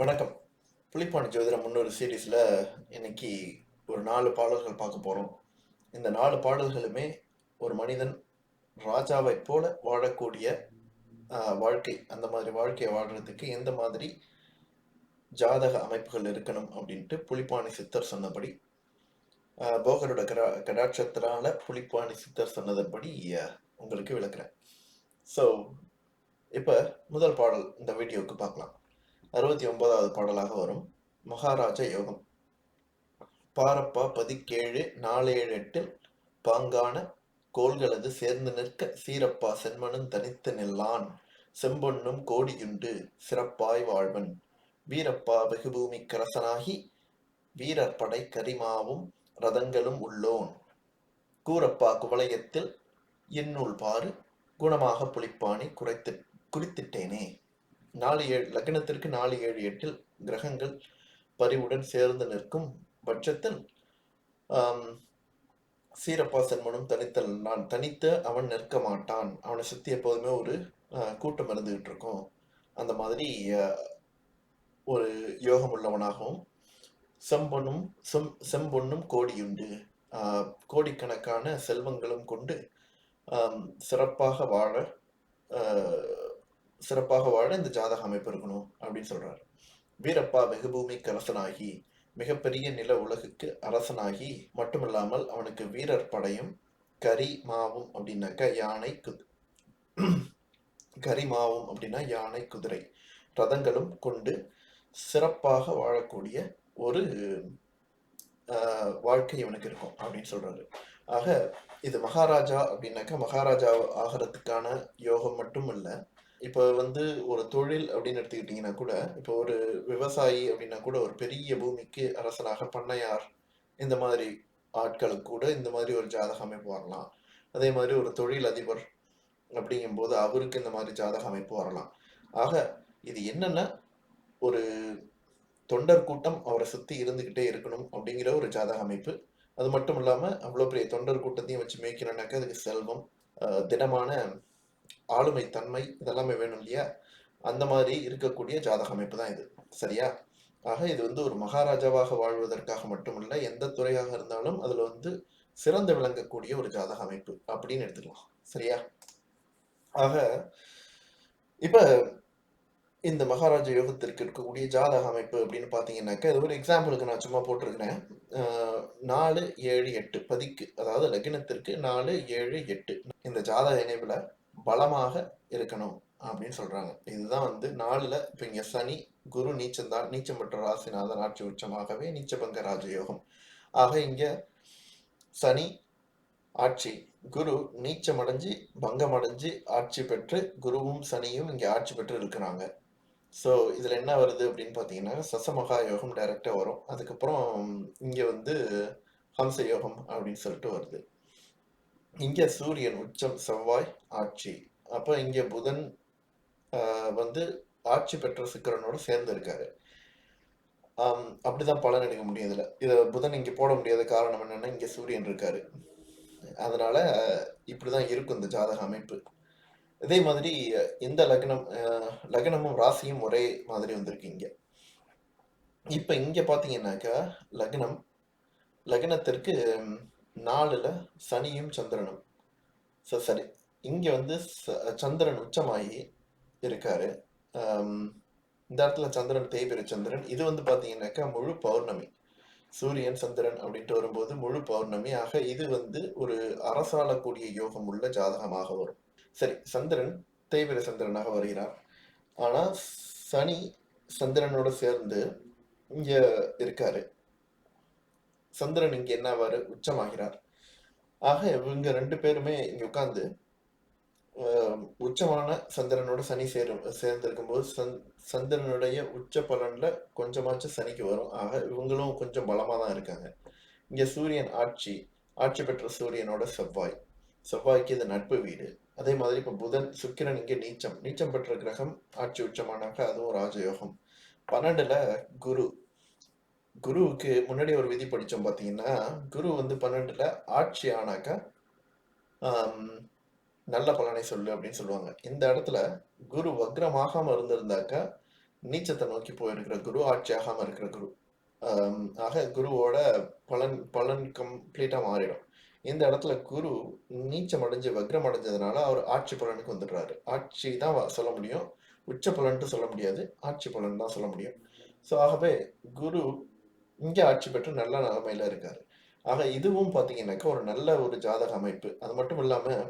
வணக்கம். புலிப்பாணி ஜோதிடம் முன்னொரு சீரீஸில் இன்னைக்கு ஒரு நாலு பாடல்கள் பார்க்க போகிறோம் இந்த நாலு பாடல்களுமே ஒரு மனிதன் ராஜாவைப் போல வாழக்கூடிய வாழ்க்கை, அந்த மாதிரி வாழ்க்கையை வாழ்கிறதுக்கு எந்த மாதிரி ஜாதக அமைப்புகள் இருக்கணும் அப்படின்ட்டு புலிப்பாணி சித்தர் சொன்னபடி, போகரோட கரா கடாட்சத்தினால புளிப்பாணி சித்தர் சொன்னதன்படி உங்களுக்கு விளக்குறேன். ஸோ, இப்போ முதல் பாடல் இந்த வீடியோவுக்கு பார்க்கலாம். 69வது பாடலாக வரும். மகாராஜ யோகம். பாரப்பா பதிக்கேழு நாலேழெட்டில் பாங்கான கோள்களது சேர்ந்து நிற்க சீரப்பா செண்மனும் தனித்து நில்லான் செம்பொன்னும் கோடியுண்டு சிறப்பாய் வாழ்வன் வீரப்பா வெகுபூமிக்கரசனாகி வீரர்படை கரிமாவும் ரதங்களும் உள்ளோன் கூரப்பா குவளையத்தில் என்னுள் பாரு குணமாகப் புலிப்பாணி குறைத்து குறித்திட்டேனே. 4, 7 லக்னத்திற்கு 4, 7, 8ல் கிரகங்கள் பரிவுடன் சேர்ந்து நிற்கும் பட்சத்தில், சீரப்பா சென்மனும் தனித்தல் நான் தனித்த அவன் நிற்க மாட்டான். அவனை சுத்தி எப்போதுமே ஒரு கூட்டம் இருந்துகிட்டு இருக்கும். அந்த மாதிரி ஒரு யோகம் உள்ளவனாகவும், செம்பொன்னும் செம் செம்பொன்னும் கோடியுண்டு. கோடிக்கணக்கான செல்வங்களும் கொண்டு சிறப்பாக வாழ சிறப்பாக வாழ இந்த ஜாதக அமைப்பு இருக்கணும் அப்படின்னு சொல்றாரு. வீரப்பா வெகுபூமிக்கரசனாகி மிகப்பெரிய நில உலகுக்கு அரசனாகி மட்டுமில்லாமல் அவனுக்கு வீரர் படையும், கரி மாவும் அப்படின்னாக்க யானை, குதி கரி மாவும் அப்படின்னா யானை, குதிரை, ரதங்களும் கொண்டு சிறப்பாக வாழக்கூடிய ஒரு வாழ்க்கை இவனுக்கு இருக்கும் அப்படின்னு சொல்றாரு. ஆக இது மகாராஜா அப்படின்னாக்கா மகாராஜா ஆகறதுக்கான யோகம் மட்டும் இல்லை இப்போ வந்து ஒரு தொழில் அப்படின்னு எடுத்துக்கிட்டீங்கன்னா கூட, இப்போ ஒரு விவசாயி அப்படின்னா கூட ஒரு பெரிய பூமிக்கு அரசனாக பண்ணையார், இந்த மாதிரி ஆட்களுக்கு கூட இந்த மாதிரி ஒரு ஜாதக அமைப்பு வரலாம். அதே மாதிரி ஒரு தொழில் அதிபர் அப்படிங்கும்போது அவருக்கு இந்த மாதிரி ஜாதக அமைப்பு வரலாம். ஆக இது என்னன்னா, ஒரு தொண்டர் கூட்டம் அவரை சுற்றி இருந்துக்கிட்டே இருக்கணும் அப்படிங்கிற ஒரு ஜாதக அமைப்பு. அது மட்டும் இல்லாமல் அவ்வளோ பெரிய தொண்டர் கூட்டத்தையும் வச்சு மேய்க்கணும்னாக்கா அதுக்கு செல்வம், திடமான ஆளுமை தன்மை இதெல்லாமே வேணும் இல்லையா? அந்த மாதிரி இருக்கக்கூடிய ஜாதக அமைப்பு தான் இது. சரியா? ஆக இது வந்து ஒரு மகாராஜாவாக வாழ்வதற்காக மட்டுமல்ல, எந்த துறையாக இருந்தாலும் அதுல வந்து சிறந்து விளங்கக்கூடிய ஒரு ஜாதக அமைப்பு அப்படின்னு எடுத்துக்கலாம். சரியா? ஆக இப்ப இந்த மகாராஜ யோகத்திற்கு இருக்கக்கூடிய ஜாதக அமைப்பு அப்படின்னு பார்த்தீங்கன்னாக்கா, இது ஒரு எக்ஸாம்பிளுக்கு நான் சும்மா போட்டிருக்கிறேன். நாலு ஏழு எட்டு பதிக்கு அதாவது லக்னத்திற்கு 4, 7, 8 இந்த ஜாதக இணைவுல பலமாக இருக்கணும் அப்படின்னு சொல்றாங்க. இதுதான் வந்து 4ல இப்ப இங்க சனி, குரு நீச்சம் தான். நீச்சம் பெற்ற ராசிநாதன் ஆட்சி உச்சமாகவே நீச்சபங்க ராஜயோகம். ஆக இங்க சனி ஆட்சி, குரு நீச்சம் அடைஞ்சு, பங்கம் அடைஞ்சு ஆட்சி பெற்று குருவும், சனியும் இங்க ஆட்சி பெற்று இருக்கிறாங்க. ஸோ இதில் என்ன வருது அப்படின்னு பார்த்தீங்கன்னா, சசமகா யோகம் டைரெக்டாக வரும். அதுக்கப்புறம் இங்கே வந்து ஹம்ச யோகம் அப்படின்னு சொல்லிட்டு வருது. இங்கே சூரியன் உச்சம், செவ்வாய் ஆட்சி. அப்போ இங்கே புதன் வந்து ஆட்சி பெற்ற சிக்கரனோடு சேர்ந்து இருக்காரு. பலன் எடுக்க முடியும் இதை புதன் இங்கே போட முடியாத காரணம் என்னன்னா, இங்கே சூரியன் இருக்காரு. அதனால இப்படிதான் இருக்கும் இந்த ஜாதக அமைப்பு. இதே மாதிரி இந்த லக்னம் லக்னமும், ராசியும் ஒரே மாதிரி வந்திருக்கு இங்க. இப்ப இங்க பார்த்தீங்கன்னாக்கா, லக்னம் லக்னத்திற்கு நாலில் சனியும், சந்திரனும். ச சரி. இங்கே வந்து ச சந்திரன் உச்சமாகி இருக்காரு. இந்த இடத்துல சந்திரன் தேய்பிறை சந்திரன். இது வந்து பார்த்தீங்கன்னாக்கா, முழு பௌர்ணமி. சூரியன், சந்திரன் அப்படின்ட்டு வரும்போது முழு பௌர்ணமி. ஆக இது வந்து ஒரு அரசாளக்கூடிய யோகம் உள்ள ஜாதகமாக வரும். சரி, சந்திரன் தேய்பிறை சந்திரனாக வருகிறார். ஆனால் சனி சந்திரனோட சேர்ந்து இங்கே இருக்காரு. சந்திரன் இங்க என்ன ஆவாரு? உச்சமாகிறார். ஆக இவங்க ரெண்டு பேருமே இங்க உட்காந்து உச்சமான சந்திரனோட சனி சேரும் சேர்ந்திருக்கும்போது சந் சந்திரனுடைய உச்ச பலன்ல கொஞ்சமாச்சும் சனிக்கு வரும். ஆக இவங்களும் கொஞ்சம் பலமா தான் இருக்காங்க. இங்க சூரியன் ஆட்சி, ஆட்சி பெற்ற சூரியனோட செவ்வாய். செவ்வாய்க்கு இது நட்பு வீடு. அதே மாதிரி இப்ப புதன், சுக்கிரன் இங்க நீச்சம். நீச்சம் பெற்ற கிரகம் ஆட்சி உச்சமானாக்க அதுவும் ராஜயோகம். 12ல குரு. குருவுக்கு முன்னாடி ஒரு விதி படித்தோம் பார்த்தீங்கன்னா, குரு வந்து 12ல ஆட்சி ஆனாக்கா, ஆம் நல்ல பலனை சொல்லு அப்படின்னு சொல்லுவாங்க. இந்த இடத்துல குரு வக்ரமாகாம இருந்திருந்தாக்கா, நீச்சத்தை நோக்கி போயிருக்கிற குரு ஆட்சி ஆகாம இருக்கிற குரு. ஆம், ஆக குருவோட பலன் பலன் கம்ப்ளீட்டா மாறிடும். இந்த இடத்துல குரு நீச்சம் அடைஞ்சு வக்ரம் அடைஞ்சதுனால அவர் ஆட்சி பலனுக்கு வந்துடுறாரு. ஆட்சி தான் வ- சொல்ல முடியும். உச்ச பலன்ட்டு சொல்ல முடியாது. ஆட்சி பலன் தான் சொல்ல முடியும். ஸோ ஆகவே குரு இங்கே ஆட்சி பெற்று நல்ல நிலைமையில இருக்காரு. ஆக இதுவும் பார்த்தீங்கன்னாக்கா ஒரு நல்ல ஒரு ஜாதக அமைப்பு. அது மட்டும் இல்லாமல்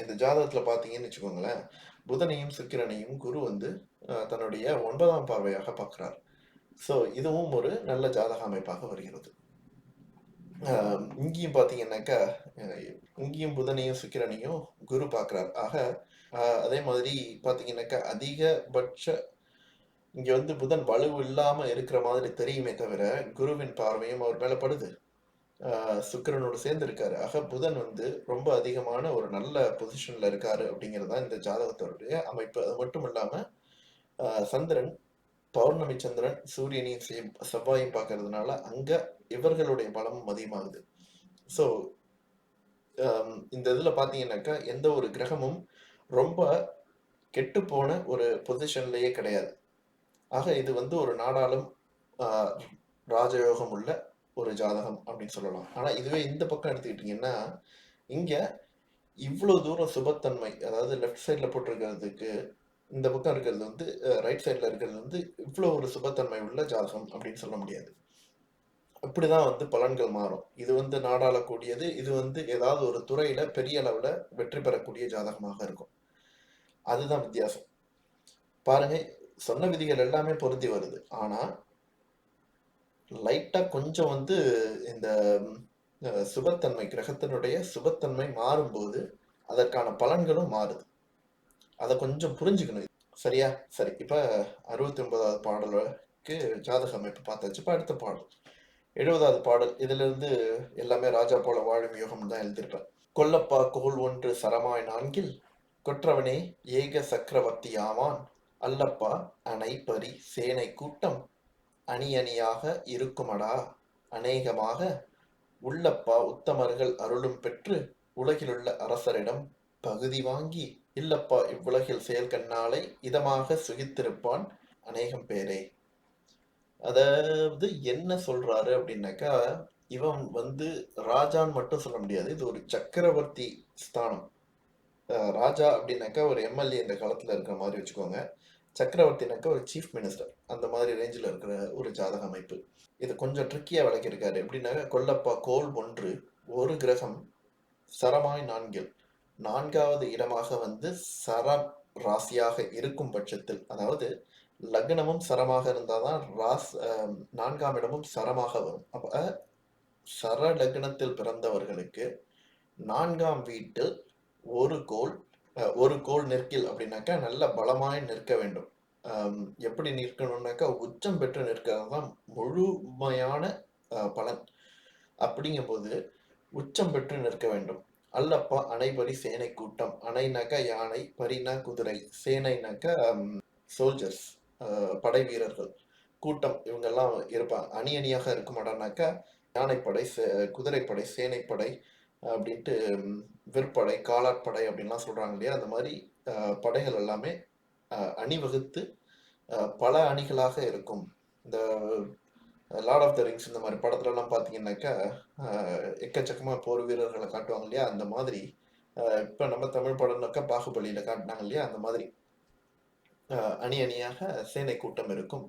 இந்த ஜாதகத்தில் பார்த்தீங்கன்னு வச்சுக்கோங்களேன் புதனையும் சுக்கிரனையும் குரு வந்து தன்னுடைய ஒன்பதாம் பார்வையாக பார்க்குறார் ஸோ இதுவும் ஒரு நல்ல ஜாதக அமைப்பாக வருகிறது. இங்கேயும் பார்த்தீங்கன்னாக்கா இங்கேயும் புதனையும் சுக்கிரனையும் குரு பார்க்குறார் ஆக அதே மாதிரி பார்த்தீங்கன்னாக்கா அதிகபட்ச இங்க வந்து புதன் வலுவு இல்லாம இருக்கிற மாதிரி தெரியுமே தவிர குருவின் பார்வையும் அவர் மேல படுது. சுக்கரனோடு சுக்கிரனோடு சேர்ந்து இருக்காரு. ஆக புதன் வந்து ரொம்ப அதிகமான ஒரு நல்ல பொசிஷன்ல இருக்காரு அப்படிங்கிறது தான் இந்த ஜாதகத்தோடைய அமைப்பு. அது மட்டும் இல்லாம சந்திரன் பௌர்ணமி சந்திரன் சூரியனையும் செவ்வாயும் பார்க்கறதுனால அங்க இவர்களுடைய பலமும் அதிகமாகுது. ஸோ இந்த இதுல பாத்தீங்கன்னாக்கா எந்த ஒரு கிரகமும் ரொம்ப கெட்டு போன ஒரு பொசிஷன்லயே கிடையாது. ஆக இது வந்து ஒரு நாடாளும் ராஜயோகம் உள்ள ஒரு ஜாதகம் அப்படின்னு சொல்லலாம். ஆனா இதுவே இந்த பக்கம் எடுத்துக்கிட்டீங்கன்னா இங்க இவ்வளவு தூரம் சுபத்தன்மை அதாவது லெஃப்ட் சைட்ல போட்டிருக்கிறதுக்கு இந்த பக்கம் இருக்கிறது வந்து ரைட் சைட்ல இருக்கிறது வந்து இவ்வளவு ஒரு சுபத்தன்மை உள்ள ஜாதகம் அப்படின்னு சொல்ல முடியாது. இப்படிதான் வந்து பலன்கள் மாறும். இது வந்து நாடாளக்கூடியது இது வந்து ஏதாவது ஒரு துறையில பெரிய அளவுல வெற்றி பெறக்கூடிய ஜாதகமாக இருக்கும். அதுதான் வித்தியாசம். பாருங்க சொன்ன விதிகள் எல்லாமே பொருந்தி வருது. ஆனா லைட்டா கொஞ்சம் வந்து இந்த சுபத்தன்மை கிரகத்தினுடைய சுபத்தன்மை மாறும்போது அதற்கான பலன்களும் மாறுது. அதை கொஞ்சம் புரிஞ்சுக்கணும். சரியா? சரி இப்ப அறுபத்தி ஒன்பதாவது பாடலுக்கு ஜாதக அமைப்பு பார்த்தாச்சு. இப்ப அடுத்த பாடல். எழுபதாவது பாடல். இதுல இருந்து எல்லாமே ராஜா போல வாழும் யோகம் தான் எழுதியிருப்பேன். கொல்லப்பா கோல் ஒன்று சரமாய் நான்கில் கொற்றவனே ஏக சக்கரவர்த்தி ஆவான். அல்லப்பா அணை பரி சேனை கூட்டம் அணி அணியாக இருக்குமடா. அநேகமாக உள்ளப்பா உத்தமர்கள் அருளும் பெற்று உலகிலுள்ள அரசரிடம் பகுதி வாங்கி இல்லப்பா இவ்வுலகில் செயல் கண்ணாலை இதமாக சுகித்திருப்பான் அநேகம் பேரே. அதாவது என்ன சொல்றாரு அப்படின்னாக்கா இவன் வந்து ராஜான்னு மட்டும் சொல்ல முடியாது. இது ஒரு சக்கரவர்த்தி ஸ்தானம். ராஜா அப்படின்னாக்கா ஒரு எம்எல்ஏ இந்த காலத்துல இருக்கிற மாதிரி வச்சுக்கோங்க. சக்கரவர்த்தினாக்க ஒரு சீஃப் மினிஸ்டர் அந்த மாதிரி ரேஞ்சில் இருக்கிற ஒரு ஜாதக அமைப்பு. இது கொஞ்சம் ட்ரிக்கியாக விளக்கியிருக்காரு. எப்படின்னாக்கா கொல்லப்பா கோல் ஒன்று ஒரு கிரகம் சரமாய் நான்கில். நான்காவது இடமாக வந்து சர ராசியாக இருக்கும் பட்சத்தில் அதாவது லக்னமும் சரமாக இருந்தால் தான் ராஸ் நான்காம் இடமும் சரமாக வரும். அப்போ சர லக்னத்தில் பிறந்தவர்களுக்கு நான்காம் வீட்டில் ஒரு கோல் ஒரு கோல் நிற்கில் அப்படின்னாக்கா நல்ல பலமாய் நிற்க வேண்டும். எப்படி நிற்கணும்னாக்கா உச்சம் பெற்று நிற்கிறது தான் முழுமையான பலன். அப்படிங்கும்போது உச்சம் பெற்று நிற்க வேண்டும். அல்லப்பா அணைபரி சேனை கூட்டம். அணைனாக்கா யானை பரினா குதிரை. சேனைனாக்கா சோல்ஜர்ஸ் படை வீரர்கள். கூட்டம் இவங்கெல்லாம் இருப்பாங்க அணி அணியாக இருக்க மாட்டானாக்கா யானைப்படை சே- குதிரைப்படை சேனைப்படை அப்படின்ட்டு விற்படை காலாட்படை அப்படின்லாம் சொல்கிறாங்க இல்லையா? அந்த மாதிரி படைகள் எல்லாமே அணிவகுத்து பல அணிகளாக இருக்கும். இந்த லார்ட் ஆஃப் த ரிங்ஸ் இந்த மாதிரி படத்துலலாம் பார்த்தீங்கன்னாக்கா எக்கச்சக்கமாக போர் வீரர்களை காட்டுவாங்க இல்லையா? அந்த மாதிரி இப்போ நம்ம தமிழ் படம்னாக்கா பாகுபலியில் காட்டினாங்க இல்லையா? அந்த மாதிரி அணி அணியாக சேனை கூட்டம் இருக்கும்.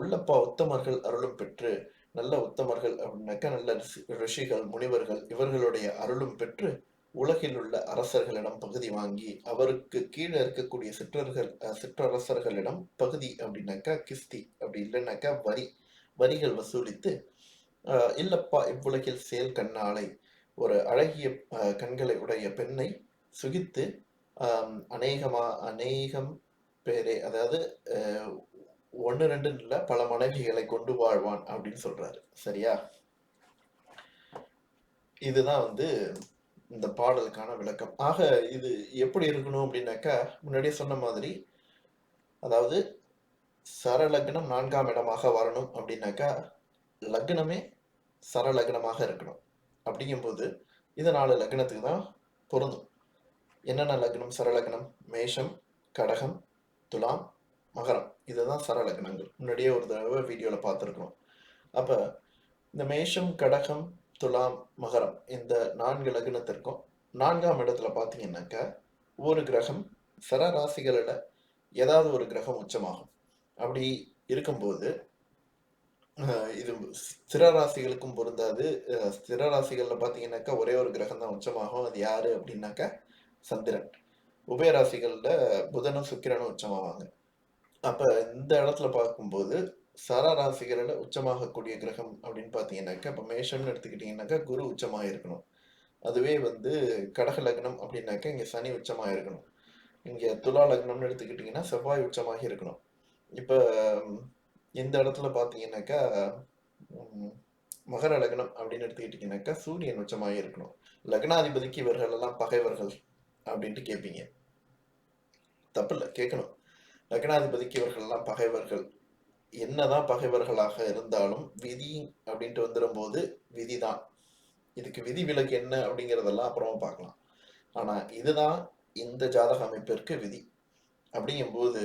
உள்ளப்பா உத்தமர்கள் அருளும் பெற்று நல்ல உத்தமர்கள் அப்படின்னாக்கா நல்ல ரிஷி- ரிஷிகள் முனிவர்கள் இவர்களுடைய அருளும் பெற்று உலகில் உள்ள அரசர்களிடம் பகுதி வாங்கி அவருக்கு கீழே இருக்கக்கூடிய சிற்றர்கள் சிற்றரசர்களிடம் பகுதி அப்படின்னாக்கா கிஸ்தி அப்படி இல்லைன்னாக்கா வரி வரிகள் வசூலித்து இல்லப்பா இவ்வுலகில் செயல் கண்ணாலை ஒரு அழகிய கண்களை உடைய பெண்ணை சுகித்து அநேகமா அநேகம் பேரே அதாவது ஒன்று ரெண்டு இல்லை பல மனைவிகளை கொண்டு வாழ்வான் அப்படின்னு சொல்றாரு. சரியா? இதுதான் வந்து இந்த பாடலுக்கான விளக்கம். ஆக இது எப்படி இருக்கணும் அப்படின்னாக்கா முன்னாடியே சொன்ன மாதிரி அதாவது சரலக்னம் நான்காம் இடமாக வரணும் அப்படின்னாக்கா லக்னமே சரலக்னமாக இருக்கணும். அப்படிங்கும்போது இது நாலு லக்னத்துக்கு தான் பொருந்தும். என்னென்ன லக்னம்? சரலக்னம் மேஷம் கடகம் துலாம் மகரம். இதுதான் சரலக்னங்கள் முன்னாடியே ஒரு தடவை வீடியோவில் பார்த்துருக்குறோம். அப்போ இந்த மேஷம் கடகம் துலாம் மகரம் இந்த நான்கு லக்னத்திற்கும் நான்காம் இடத்துல பார்த்தீங்கன்னாக்கா ஒரு கிரகம் சரராசிகளில் ஏதாவது ஒரு கிரகம் உச்சமாகும். அப்படி இருக்கும்போது இது ஸ்திர ராசிகளுக்கும் பொருந்தாது. ஸ்திரராசிகளில் ஸ்திர ராசிகளில் பார்த்தீங்கன்னாக்கா ஒரே ஒரு கிரகம் தான் உச்சமாகும். அது யாரு அப்படின்னாக்கா சந்திரன். உபயராசிகளில் புதனும் சுக்கிரனும் உச்சமாவாங்க. அப்ப இந்த இடத்துல பார்க்கும்போது சரராசிகளில் உச்சமாகக்கூடிய கிரகம் அப்படின்னு பார்த்தீங்கன்னாக்கா இப்போ மேஷம்னு எடுத்துக்கிட்டிங்கனாக்கா குரு உச்சமாக இருக்கணும் அதுவே வந்து கடக லக்னம் அப்படின்னாக்கா இங்கே சனி உச்சமாக இருக்கணும் இங்கே துலா லக்னம்னு எடுத்துக்கிட்டிங்கன்னா செவ்வாய் உச்சமாக இருக்கணும் இப்போ இந்த இடத்துல பார்த்தீங்கன்னாக்கா மகர லக்னம் அப்படின்னு எடுத்துக்கிட்டிங்கனாக்கா சூரியன் உச்சமாக இருக்கணும் லக்னாதிபதிக்கு இவர்கள் எல்லாம் பகைவர்கள் அப்படின்ட்டு கேட்பீங்க. தப்பு இல்லை கேட்கணும். லக்னாதிபதிக்கு இவர்கள்லாம் பகைவர்கள். என்னதான் பகைவர்களாக இருந்தாலும் விதி அப்படின்ட்டு வந்துடும்போது விதிதான். இதுக்கு விதி விலக்கு என்ன அப்படிங்கிறதெல்லாம் அப்புறமா பார்க்கலாம். ஆனால் இதுதான் இந்த ஜாதக அமைப்பிற்கு விதி. அப்படிங்கும்போது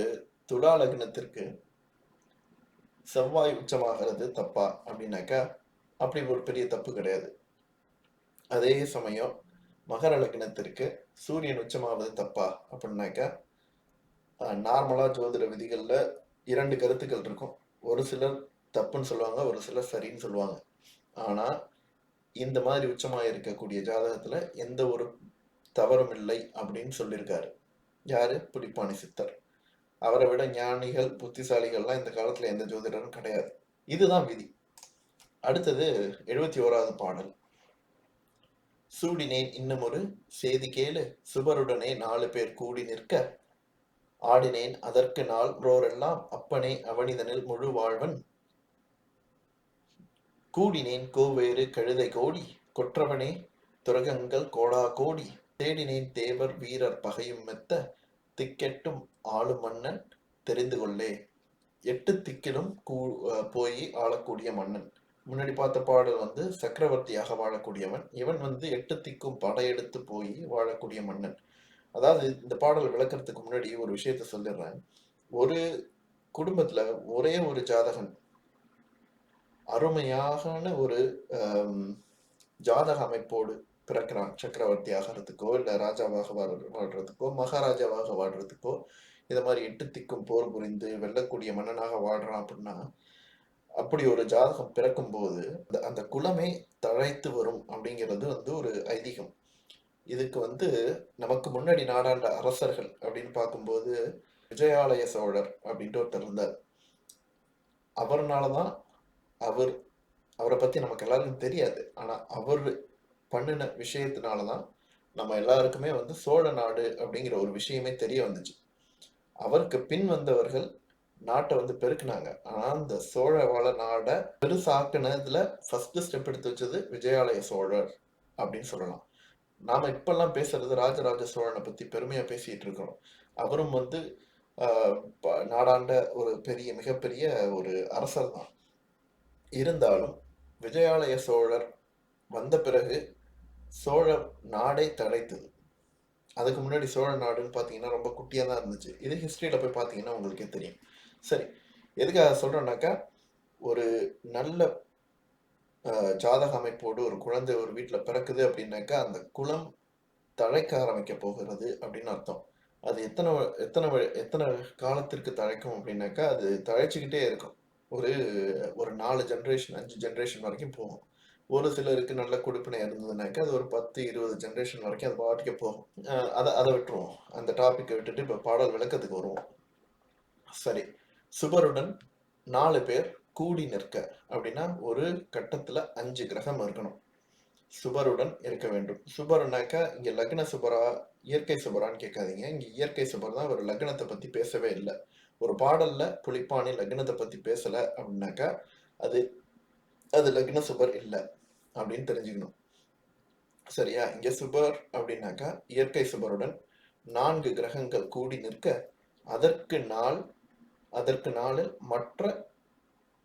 துலா லக்னத்திற்கு செவ்வாய் உச்சமாகிறது தப்பா அப்படின்னாக்கா அப்படி ஒரு பெரிய தப்பு கிடையாது. அதே சமயம் மகர லக்னத்திற்கு சூரியன் உச்சமாவது தப்பா அப்படின்னாக்கா நார்மலாக ஜோதிட விதிகளில் இரண்டு கருத்துக்கள் இருக்கும். ஒரு சிலர் தப்புன்னு சொல்லுவாங்க ஒரு சிலர் சரின்னு சொல்லுவாங்க. ஆனால் இந்த மாதிரி உச்சமாக இருக்கக்கூடிய ஜாதகத்தில் எந்த ஒரு தவறும் இல்லை அப்படின்னு சொல்லியிருக்காரு. யாரு? புலிப்பாணி சித்தர். அவரை விட ஞானிகள் புத்திசாலிகள்லாம் இந்த காலத்தில் எந்த ஜோதிடரும் கிடையாது. இதுதான் விதி. அடுத்தது எழுபத்தி ஓராவது பாடல். சூடினேன் இன்னும் ஒரு செய்தி கேளு சுபருடனே நாலு பேர் கூடி நிற்க ஆடினேன். அதற்கு நாள் ரோரெல்லாம் அப்பனே அவனிதனில் முழு வாழ்வன். கூடினேன் கோவேறு கழுதை கோடி கொற்றவனே துரகங்கள் கோடா கோடி. தேடினேன் தேவர் வீரர் பகையும் மெத்த திக்கெட்டும் ஆளு மன்னன் தெரிந்து கொள்ளே. எட்டு திக்கிலும் கூ போய் ஆளக்கூடிய மன்னன். முன்னாடி பார்த்த பாடல் வந்து சக்கரவர்த்தியாக வாழக்கூடியவன். இவன் வந்து எட்டு திக்கும் படையெடுத்து போய் வாழக்கூடிய மன்னன். அதாவது இந்த பாடல் விளக்கிறதுக்கு முன்னாடி ஒரு விஷயத்த சொல்லிடுறேன். ஒரு குடும்பத்துல ஒரே ஒரு ஜாதகன் அருமையான ஒரு ஜாதக அமைப்போடு பிறக்கிறான். சக்கரவர்த்தி ஆகிறதுக்கோ இல்ல ராஜாவாக வாழ்- வாழ்றதுக்கோ மகாராஜாவாக வாழ்றதுக்கோ இது மாதிரி எட்டு திக்கும் போர் புரிந்து வெல்லக்கூடிய மன்னனாக வாழ்றான் அப்படின்னா அப்படி ஒரு ஜாதகம் பிறக்கும்போது அந்த அந்த குலமே தழைத்து வரும் அப்படிங்கிறது வந்து ஒரு ஐதீகம். இதுக்கு வந்து நமக்கு முன்னாடி நாடாண்ட அரசர்கள் அப்படின்னு பார்க்கும்போது விஜயாலய சோழர் அப்படின்ட்டு ஒருத்தர் இருந்தார். அவர்னால தான் அவர் அவரை பற்றி நமக்கு எல்லாருக்கும் தெரியாது. ஆனால் அவர் பண்ணின விஷயத்தினாலதான் நம்ம எல்லாருக்குமே வந்து சோழ நாடு அப்படிங்கிற ஒரு விஷயமே தெரிய வந்துச்சு. அவருக்கு பின் வந்தவர்கள் நாட்டை வந்து பெருக்குனாங்க. ஆனால் அந்த சோழ வள நாடை பெருசாக்குனதுல ஃபர்ஸ்ட் ஸ்டெப் எடுத்து வச்சது விஜயாலய சோழர் அப்படின்னு சொல்லலாம். நாம இப்பெல்லாம் பேசுறது ராஜராஜ சோழனை பத்தி பெருமையா பேசிட்டு இருக்கிறோம். அவரும் வந்து நாடாண்ட ஒரு பெரிய மிகப்பெரிய ஒரு அரசர் தான். இருந்தாலும் விஜயாலய சோழர் வந்த பிறகு சோழ நாடே தழைத்தது. அதுக்கு முன்னாடி சோழ நாடுன்னு பார்த்தீங்கன்னா ரொம்ப குட்டியாக தான் இருந்துச்சு. இது ஹிஸ்ட்ரியில் போய் பார்த்தீங்கன்னா உங்களுக்கே தெரியும். சரி எதுக்காக சொல்கிறேன்னாக்கா ஒரு நல்ல ஜாதக அமைப்போடு ஒரு குழந்தை ஒரு வீட்டில் பிறக்குது அப்படின்னாக்கா அந்த குளம் தழைக்க ஆரம்பிக்க போகிறது அப்படின்னு அர்த்தம். அது எத்தனை வ- எத்தனை எத்தனை காலத்திற்கு தழைக்கும் அப்படின்னாக்கா அது தழைச்சிக்கிட்டே இருக்கும். ஒரு ஒரு நாலு ஜென்ரேஷன் அஞ்சு ஜென்ரேஷன் வரைக்கும் போகும். ஒரு சிலருக்கு நல்ல கொடுப்பினை இருந்ததுனாக்கா அது ஒரு பத்து இருபது ஜென்ரேஷன் வரைக்கும் அது பாட்டுக்கே போகும். அதை அதை விட்டுருவோம். அந்த டாப்பிக்கை விட்டுட்டு இப்போ பாடல் விளக்கத்துக்கு வருவோம். சரி. சுபருடன் நாலு பேர் கூடி நிற்க அப்படின்னா ஒரு கட்டத்துல அஞ்சு கிரகம் இருக்கணும். சுபருடன் இருக்க வேண்டும். சுபருனாக்கா இங்க லக்ன சுபரா இயற்கை சுபரான்னு கேட்காதீங்க. இங்க இயற்கை சுபர் தான் ஒரு லக்னத்தை பத்தி பேசவே இல்லை. ஒரு பாடல்ல புலிப்பாணி லக்னத்தை பத்தி பேசல அப்படின்னாக்கா அது அது லக்ன சுபர் இல்லை அப்படின்னு தெரிஞ்சுக்கணும். சரியா? இங்க சுபர் அப்படின்னாக்கா இயற்கை சுபருடன் நான்கு கிரகங்கள் கூடி நிற்க அதற்கு நாள் அதற்கு நாளில் மற்ற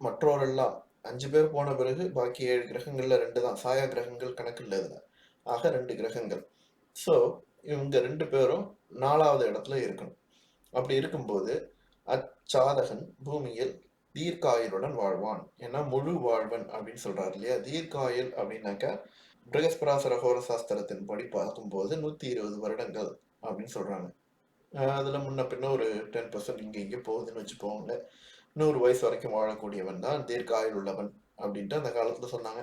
மற்றோரெல்லாம் அஞ்சு பேர் போன பிறகு பாக்கி ஏழு கிரகங்கள்ல ரெண்டு தான். சாயா கிரகங்கள் கணக்கு இல்லை இதுல. ஆக ரெண்டு கிரகங்கள். ஸோ இவங்க ரெண்டு பேரும் நாலாவது இடத்துல இருக்கணும். அப்படி இருக்கும்போது அச்சாதகன் பூமியில் தீர்க்காயுடன் வாழ்வான். ஏன்னா முழு வாழ்வன் அப்படின்னு சொல்றாரு இல்லையா? தீர்க்காயுள் அப்படின்னாக்கா பிரகஸ்பராசர ஹோர சாஸ்திரத்தின் படி பார்க்கும்போது நூத்தி இருபது வருடங்கள் அப்படின்னு சொல்றாங்க. அதுல முன்ன பின்ன ஒரு டென் பர்சன்ட் இங்க இங்க போகுதுன்னு வச்சுப்போங்க நூறு வயசு வரைக்கும் வாழக்கூடியவன் தான் தீர்க்காயுள் உள்ளவன் அப்படின்ட்டு அந்த காலத்துல சொன்னாங்க.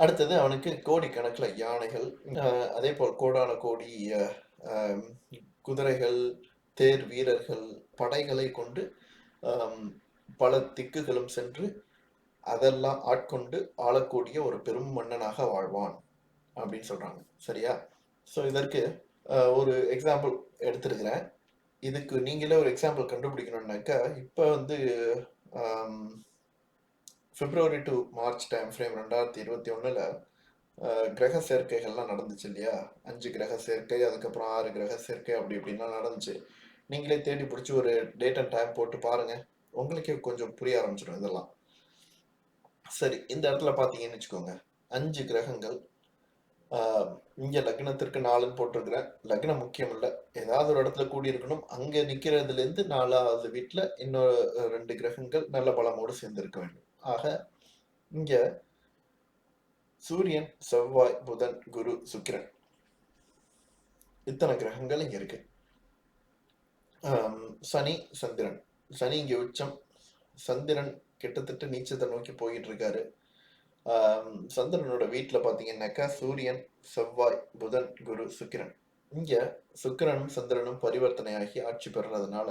அடுத்தது அவனுக்கு கோடிக்கணக்கில் யானைகள் அதே போல் கோடான கோடி குதிரைகள் தேர் வீரர்கள் படைகளை கொண்டு பல திக்குகளும் சென்று அதெல்லாம் ஆட்கொண்டு ஆளக்கூடிய ஒரு பெரும் மன்னனாக வாழ்வான் அப்படின்னு சொல்றாங்க. சரியா? ஸோ இதற்கு ஒரு எக்ஸாம்பிள் எடுத்திருக்கிறேன். இதுக்கு நீங்களே ஒரு எக்ஸாம்பிள் கண்டுபிடிக்கணும்னாக்கா இப்போ வந்து February to March time frame ரெண்டாயிரத்தி இருபத்தி ஒன்றில் கிரக சேர்க்கைகள்லாம் நடந்துச்சு இல்லையா? அஞ்சு கிரக சேர்க்கை அதுக்கப்புறம் ஆறு கிரக சேர்க்கை அப்படி இப்படின்லாம் நடந்துச்சு. நீங்களே தேடி பிடிச்சி ஒரு டேட் அண்ட் டைம் போட்டு பாருங்கள் உங்களுக்கே கொஞ்சம் புரிய ஆரம்பிச்சிடும் இதெல்லாம். சரி இந்த இடத்துல பார்த்தீங்கன்னு வச்சுக்கோங்க. அஞ்சு கிரகங்கள் இங்கே லக்னத்திற்கு நாலுன்னு போட்டிருக்கிறேன். லக்னம் முக்கியம் இல்லை ஏதாவது ஒரு இடத்துல கூடி இருக்கணும் அங்கே நிற்கிறதுலேருந்து நாலாவது வீட்டில் இன்னொரு ரெண்டு கிரகங்கள் நல்ல பலமோடு சேர்ந்து இருக்க வேண்டும். ஆக இங்கே சூரியன் செவ்வாய் புதன் குரு சுக்கிரன் இத்தனை கிரகங்கள் இங்கே இருக்கு. சனி சந்திரன். சனி இங்கே உச்சம். சந்திரன் கிட்டத்தட்ட நீச்சத்தை நோக்கி போயிட்டு இருக்காரு. சந்திரனோட வீட்டில் பார்த்தீங்கன்னாக்கா சூரியன் செவ்வாய் புதன் குரு சுக்கிரன். இங்கே சுக்கிரனும் சந்திரனும் பரிவர்த்தனையாகி ஆட்சி பெறுறதுனால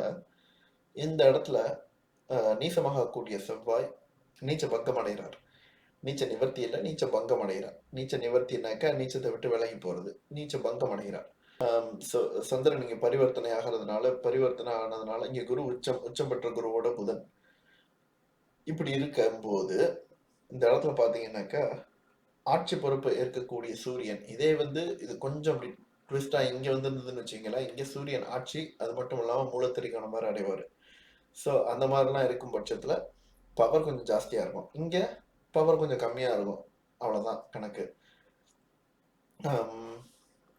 இந்த இடத்துல ஆஹ், நீசமாகக்கூடிய செவ்வாய் நீச்ச பங்கம் அடைகிறார். நீச்ச நிவர்த்தி இல்லை நீச்ச பங்கம் அடைகிறார். நீச்ச நிவர்த்தினாக்கா நீச்சத்தை விட்டு விலகி போகிறது நீச்ச பங்கம் அடைகிறார். ச- சந்திரன் இங்கே பரிவர்த்தனை ஆகிறதுனால பரிவர்த்தனை ஆனதுனால இங்கே குரு உச்சம் உச்சம் பெற்ற குருவோட புதன். இப்படி இருக்கும்போது இந்த இடத்துல பார்த்தீங்கன்னாக்கா ஆட்சி பொறுப்பு ஏற்கக்கூடிய சூரியன். இதே வந்து இது கொஞ்சம் அப்படி ட்விஸ்டாக இங்கே வந்துருந்ததுன்னு வச்சிங்களேன் இங்கே சூரியன் ஆட்சி அது மட்டும் இல்லாமல் மூலத்திரிக்கான மாதிரி அடைவார். ஸோ அந்த மாதிரிலாம் இருக்கும் பட்சத்தில் பவர் கொஞ்சம் ஜாஸ்தியாக இருக்கும். இங்கே பவர் கொஞ்சம் கம்மியாக இருக்கும். அவ்வளோதான் கணக்கு.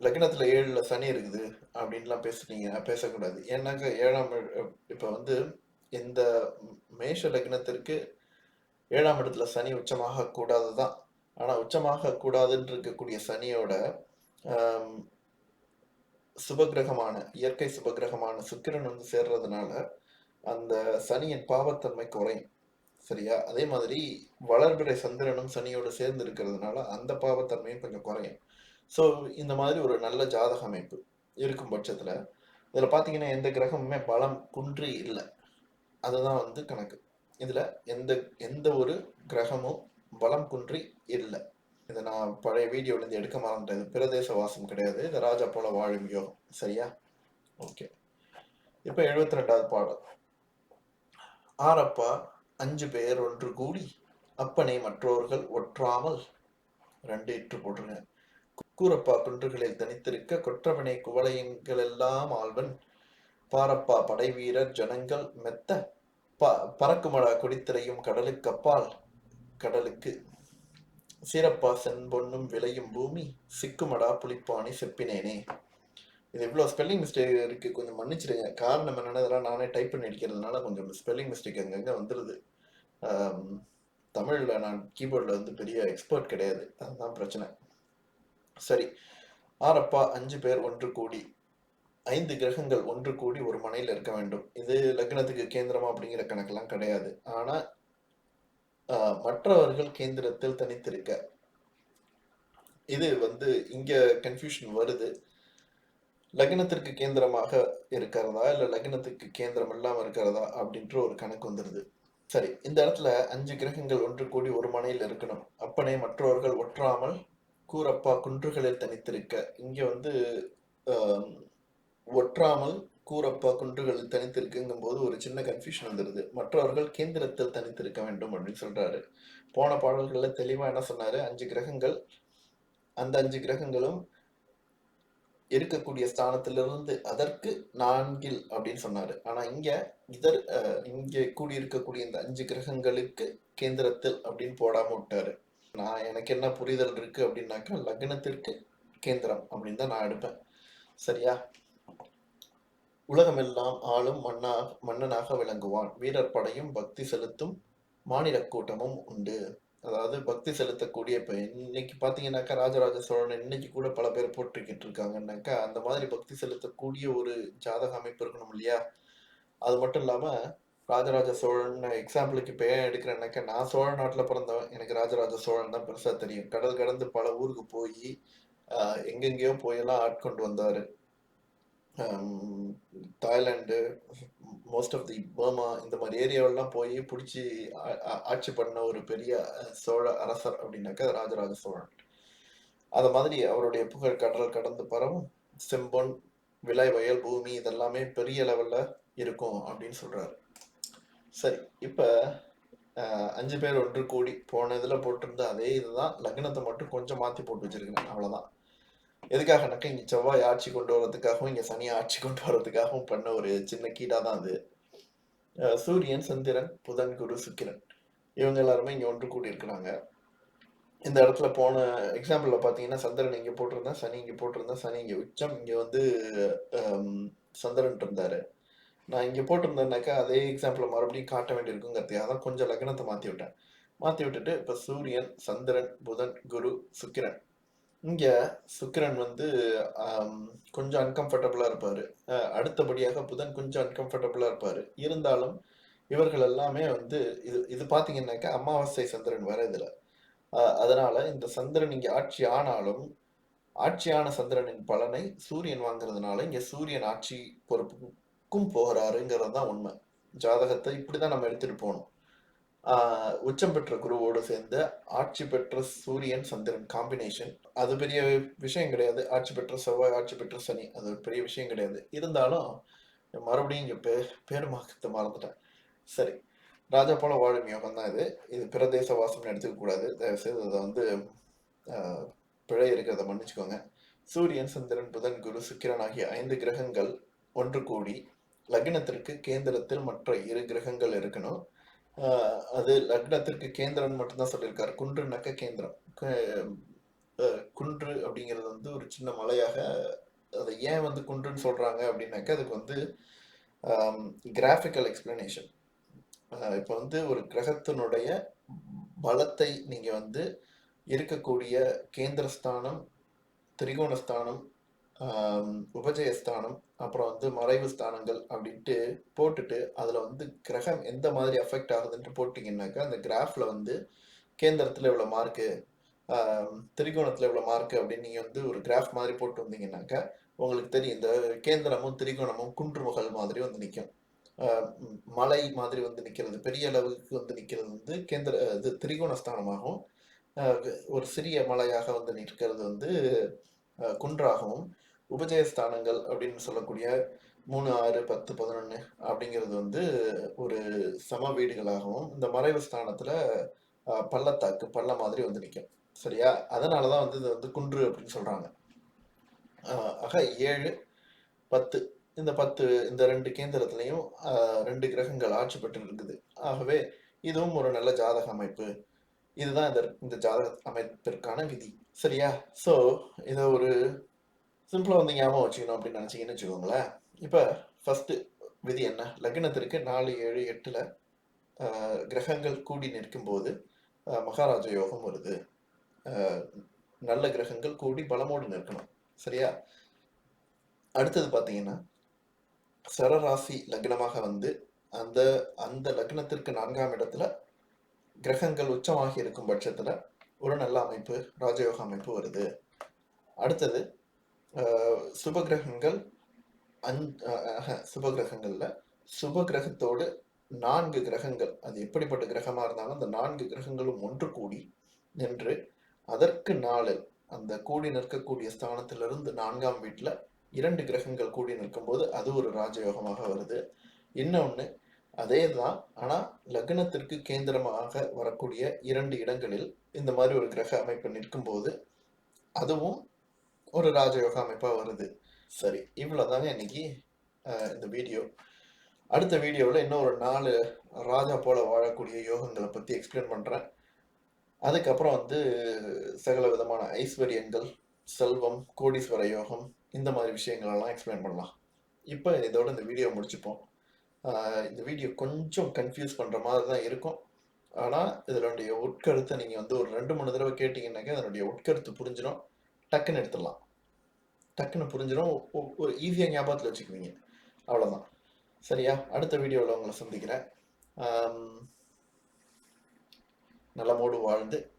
லக்னத்தில் ஏழில் சனி இருக்குது அப்படின்லாம் பேசுனீங்க பேசக்கூடாது. ஏன்னாக்க ஏழாம் இப்போ வந்து இந்த மேஷ லக்னத்திற்கு ஏழாம் இடத்துல சனி உச்சமாக கூடாதுதான். ஆனால் உச்சமாக கூடாதுன்னு இருக்கக்கூடிய சனியோட சுபகிரகமான இயற்கை சுபகிரகமான சுக்கிரன் வந்து சேர்றதுனால அந்த சனியின் பாவத்தன்மை குறையும். சரியா? அதே மாதிரி வளர்பிறை சந்திரனும் சனியோட சேர்ந்து இருக்கிறதுனால அந்த பாவத்தன்மையும் கொஞ்சம் குறையும். ஸோ இந்த மாதிரி ஒரு நல்ல ஜாதக அமைப்பு இருக்கும் பட்சத்தில் இதில் பார்த்தீங்கன்னா எந்த கிரகமுமே பலம் குன்றி இல்லை. அதுதான் வந்து கணக்கு. இதில் எந்த எந்த ஒரு கிரகமும் பலம் குன்றி இல்லை. இதை நான் பழைய வீடியோலேருந்து எடுக்க மறந்துட்டேன். இது பிரதேச வாசம் கிடையாது. இது ராஜா போல வாழும் யோகம். சரியா? ஓகே. இப்போ எழுபத்தி ரெண்டாவது பாடல். ஆரப்பா அஞ்சு பேர் ஒன்று கூடி அப்பனை மற்றவர்கள் ஒற்றாமல். ரெண்டு இற்று போட்டுருங்க. கூரப்பா குன்றுகளில் தனித்திருக்க கொற்றவனை குவளையங்களெல்லாம் ஆழ்வன் பாரப்பா படை வீரர் ஜனங்கள் மெத்த ப பறக்குமடா கொடித்திரையும் கடலுக்கு அப்பால் கடலுக்கு. சீரப்பா செம்பொன்னும் விளையும் பூமி சிக்குமடா புளிப்பானி செப்பினேனே. இது இவ்வளோ ஸ்பெல்லிங் மிஸ்டேக் இருக்கு. கொஞ்சம் மன்னிச்சிடுங்க. காரணம் என்னன்னா இதெல்லாம் நானே டைப் பண்ணி அடிக்கிறதுனால கொஞ்சம் ஸ்பெல்லிங் மிஸ்டேக் அங்கங்கே வந்துடுது தமிழில் நான் கீபோர்டில் வந்து பெரிய எக்ஸ்பர்ட் கிடையாது. அதுதான் பிரச்சனை. சரி. ஆரப்பா அஞ்சு பேர் ஒன்று கூடி. ஐந்து கிரகங்கள் ஒன்று கூடி ஒரு மனையில் இருக்க வேண்டும். இது லக்னத்துக்கு கேந்திரமா அப்படிங்கிற கணக்கெல்லாம் கிடையாது. ஆனா மற்றவர்கள் கேந்திரத்தில் தனித்திருக்க. இது வந்து இங்க கன்ஃபியூஷன் வருது. லக்னத்திற்கு கேந்திரமாக இருக்கிறதா? இல்ல லக்னத்துக்கு கேந்திரம் இல்லாம இருக்கிறதா? அப்படின்ற ஒரு கணக்கு வந்துருது. சரி இந்த இடத்துல அஞ்சு கிரகங்கள் ஒன்று கூடி ஒரு மனையில் இருக்கணும். அப்பனே மற்றவர்கள் ஒற்றாமல் கூரப்பா குன்றுகளில் தனித்திருக்க. இங்க வந்து ஒற்றாமல் கூரப்பா குன்றுகளில் தனித்திருக்குங்கும் போது ஒரு சின்ன கன்ஃபியூஷன் வந்துருது. மற்றவர்கள் கேந்திரத்தில் தனித்திருக்க வேண்டும் அப்படின்னு சொல்றாரு. போன பாடல்களில் தெளிவா என்ன சொன்னாரு? அஞ்சு கிரகங்கள் அந்த அஞ்சு கிரகங்களும் இருக்கக்கூடிய ஸ்தானத்திலிருந்து அதற்கு நான்கில் அப்படின்னு சொன்னாரு. ஆனா இங்க இதர் இங்கே கூடியிருக்கக்கூடிய கூடி இருக்கக்கூடிய இந்த அஞ்சு கிரகங்களுக்கு கேந்திரத்தில் அப்படின்னு போடாம விட்டாரு. நான் எனக்கு என்ன புரிதல் இருக்கு அப்படின்னாக்கா லக்னத்திற்கு கேந்திரம் அப்படின்னு தான் நான் எடுப்பேன். சரியா? உலகமெல்லாம் ஆளும் மன்னா மன்னனாக விளங்குவான். வீரர் படையும் பக்தி செலுத்தும் மாநில கூட்டமும் உண்டு. அதாவது பக்தி செலுத்தக்கூடிய இப்போ இன்னைக்கு பார்த்தீங்கன்னாக்கா ராஜராஜ சோழன் இன்னைக்கு கூட பல பேர் போட்டிருக்கிட்டு இருக்காங்கன்னாக்கா அந்த மாதிரி பக்தி செலுத்தக்கூடிய ஒரு ஜாதக அமைப்பு இருக்கணும் இல்லையா? அது மட்டும் இல்லாமல் ராஜராஜ சோழன் எக்ஸாம்பிளுக்கு இப்ப ஏன் எடுக்கிறேன்னாக்கா நான் சோழ நாட்டில் பிறந்தவன். எனக்கு ராஜராஜ சோழன் தான் பெருசாக தெரியும். கடல் கடந்து பல ஊருக்கு போய் எங்கெங்கேயோ போயெல்லாம் ஆட்கொண்டு வந்தார். Thailand most of the Burma இந்த மாதிரி ஏரியாவெல்லாம் போய் பிடிச்சி ஆட்சி பண்ண ஒரு பெரிய சோழ அரசர் அப்படின்னாக்கா ராஜராஜ சோழன். அது மாதிரி அவருடைய புகழ் கடல் கடந்து பரவும் செம்பொன் விலை வயல் பூமி இதெல்லாமே பெரிய லெவல்ல இருக்கும் அப்படின்னு சொல்றாரு. சரி இப்ப அஞ்சு பேர் ஒன்று கூடி போன இதுல போட்டிருந்த அதே இதுதான் லக்னத்தை மட்டும் கொஞ்சம் மாத்தி போட்டு வச்சிருக்கேன் அவ்வளவுதான். எதுக்காகனாக்கா இங்க செவ்வாய் ஆட்சி கொண்டு வர்றதுக்காகவும் இங்க சனி ஆட்சி கொண்டு வர்றதுக்காகவும் பண்ண ஒரு சின்ன கீடா தான் அது. சூரியன் சந்திரன் புதன் குரு சுக்கிரன். இவங்க எல்லாருமே இங்க ஒன்று கூட்டியிருக்கிறாங்க இருக்கிறாங்க. இந்த இடத்துல போன எக்ஸாம்பிள்ல பாத்தீங்கன்னா சந்திரன் இங்க போட்டிருந்தேன் சனி இங்க போட்டிருந்தேன் சனி இங்க உச்சம் இங்க வந்து சந்திரன் இருந்தாரு. நான் இங்க போட்டிருந்தேன்னாக்கா அதே எக்ஸாம்பிள் மறுபடியும் காட்ட வேண்டியிருக்குங்கிறதுக்காக தான் கொஞ்சம் லக்னத்தை மாத்தி விட்டேன். மாத்தி விட்டுட்டு இப்ப சூரியன் சந்திரன் புதன் குரு சுக்கிரன். இங்க சுக்கிரன் வந்து ஆம், கொஞ்சம் அன்கம்ஃபர்டபுளா இருப்பாரு. அஹ் அடுத்தபடியாக புதன் கொஞ்சம் அன்கம்ஃபர்டபுளா இருப்பாரு. இருந்தாலும் இவர்கள் எல்லாமே வந்து இது இது பாத்தீங்கன்னாக்கா அமாவாசை சந்திரன் வர இதுல. அஹ் அதனால இந்த சந்திரன் இங்க ஆட்சி ஆனாலும் ஆட்சியான சந்திரனின் பலனை சூரியன் வாங்குறதுனால இங்க சூரியன் ஆட்சி பொறுப்புக்கும் போகிறாருங்கிறது தான் உண்மை. ஜாதகத்தை இப்படிதான் நம்ம எடுத்துட்டு போகணும். உச்சம் பெற்ற குருவோடு சேர்ந்து ஆட்சி பெற்ற சூரியன் சந்திரன் காம்பினேஷன் அது பெரிய விஷயம் கிடையாது. ஆட்சி பெற்ற செவ்வாய் ஆட்சி பெற்ற சனி. அது ஒரு பெரிய விஷயம் கிடையாது. இருந்தாலும் மறுபடியும் இங்க பே பேர் மாக்கத்தை மறந்துட்டேன். சரி. ராஜா போல வாழும் யோகம் தான் இது. இது பிரதேச வாசம்னு எடுத்துக்க கூடாது தயவு அதை வந்து பிழை இருக்கிறத மன்னிச்சுக்கோங்க. சூரியன் சந்திரன் புதன் குரு சுக்கிரன் ஆகிய ஐந்து கிரகங்கள் ஒன்று கூடி லக்னத்திற்கு கேந்திரத்தில் மற்ற இரு கிரகங்கள் இருக்கணும். அது லக்னத்திற்கு கேந்திரம் மட்டும்தான் சொல்லியிருக்காரு. குன்றுனாக்க கேந்திரம். குன்று அப்படிங்கிறது வந்து ஒரு சின்ன மலையாக அதை ஏன் வந்து குன்றுன்னு சொல்கிறாங்க அப்படின்னாக்க அதுக்கு வந்து கிராஃபிக்கல் எக்ஸ்பிளனேஷன் இப்போ வந்து ஒரு கிரகத்தினுடைய பலத்தை நீங்கள் வந்து இருக்கக்கூடிய கேந்திரஸ்தானம் திரிகோணஸ்தானம் உபஜய உபஜயஸ்தானம் அப்புறம் வந்து மறைவு ஸ்தானங்கள் அப்படின்ட்டு போட்டுட்டு அதில் வந்து கிரகம் எந்த மாதிரி அஃபெக்ட் ஆகுதுன்ட்டு போட்டிங்கன்னாக்கா அந்த கிராஃபில் வந்து கேந்திரத்தில் இவ்வளோ மார்க்கு திரிகோணத்தில் இவ்வளோ மார்க்கு அப்படின்னு நீங்கள் வந்து ஒரு கிராஃப் மாதிரி போட்டு வந்தீங்கன்னாக்கா உங்களுக்கு தெரியும். இந்த கேந்திரமும் திரிகோணமும் குன்றுமுகள் மாதிரி வந்து நிற்கும் மலை மாதிரி வந்து நிற்கிறது பெரிய அளவுக்கு வந்து நிற்கிறது வந்து கேந்திர இது திரிகோண ஸ்தானமாகவும் ஒரு சிறிய மலையாக வந்து நிற்கிறது வந்து குன்றாகவும் உபஜயஸ்தானங்கள் அப்படின்னு சொல்லக்கூடிய மூணு ஆறு பத்து பதினொன்று அப்படிங்கிறது வந்து ஒரு சம வீடுகளாகவும் இந்த மறைவு ஸ்தானத்தில் பள்ளத்தாக்கு பள்ள மாதிரி வந்து நிற்கும் சரியா? அதனாலதான் வந்து இது வந்து குன்று அப்படின்னு சொல்கிறாங்க ஆக ஏழு பத்து இந்த பத்து இந்த ரெண்டு கேந்திரத்துலையும் ரெண்டு கிரகங்கள் ஆட்சி பெற்று இருக்குது ஆகவே இதுவும் ஒரு நல்ல ஜாதக அமைப்பு. இதுதான் இந்த இந்த ஜாதக அமைப்பிற்கான விதி. சரியா? ஸோ இதை ஒரு சிம்பிளா வந்து ஞாபகம் வச்சுக்கணும் அப்படின்னு நினைச்சீங்கன்னு வச்சுக்கோங்களேன். இப்ப ஃபர்ஸ்ட் விதி என்ன? லக்னத்திற்கு நாலு ஏழு எட்டுல கிரகங்கள் கூடி நிற்கும் போது மகாராஜ யோகம் வருது. நல்ல கிரகங்கள் கூடி பலமோடு நிற்கணும். சரியா? அடுத்தது பார்த்தீங்கன்னா சரராசி லக்னமாக வந்து அந்த அந்த லக்னத்திற்கு நான்காம் இடத்துல கிரகங்கள் உச்சமாகி இருக்கும் பட்சத்துல ஒரு நல்ல அமைப்பு ராஜயோக அமைப்பு வருது. அடுத்தது சுப கிரகங்கள் அஞ் ஆஹ் சுப கிரகங்கள்ல சுப கிரகத்தோடு நான்கு கிரகங்கள். அது எப்படிப்பட்ட கிரகமா இருந்தாலும் அந்த நான்கு கிரகங்களும் ஒன்று கூடி நின்று அதற்கு நாளில் அந்த கூடி நிற்கக்கூடிய ஸ்தானத்திலிருந்து நான்காம் வீட்டில் இரண்டு கிரகங்கள் கூடி நிற்கும்போது அது ஒரு ராஜயோகமாக வருது. இன்னொன்று அதே தான் ஆனால் லக்னத்திற்கு கேந்திரமாக வரக்கூடிய இரண்டு இடங்களில் இந்த மாதிரி ஒரு கிரக அமைப்பு நிற்கும் போது அதுவும் ஒரு ராஜயோக அமைப்பாக வருது. சரி இவ்வளவுதாங்க இன்னைக்கு இந்த வீடியோ. அடுத்த வீடியோவில் இன்னும் ஒரு நாலு ராஜா போல வாழக்கூடிய யோகங்களை பற்றி எக்ஸ்பிளைன் பண்ணுறேன் அதுக்கப்புறம் வந்து சகல விதமான ஐஸ்வர்யங்கள் செல்வம் கோடீஸ்வர யோகம் இந்த மாதிரி விஷயங்களெல்லாம் எக்ஸ்பிளைன் பண்ணலாம். இப்போ இதோட இந்த வீடியோ முடிச்சுப்போம். இந்த வீடியோ கொஞ்சம் கன்ஃபியூஸ் பண்ணுற மாதிரி தான் இருக்கும். ஆனால் இதனுடைய உட்கருத்தை நீங்கள் வந்து ஒரு ரெண்டு மூணு தடவை கேட்டிங்கன்னாக்கா அதனுடைய உட்கருத்து புரிஞ்சிடும் டக்குன்னு எடுத்துடலாம். டக்குன்னு புரிஞ்சிடும். ஒ- ஒரு ஈஸியாக ஞாபகத்தில் வச்சுக்குவீங்க. அவ்வளோதான் சரியா? அடுத்த வீடியோவில் உங்களை சந்திக்கிறேன். நல்ல நலமோடு வாழ்ந்து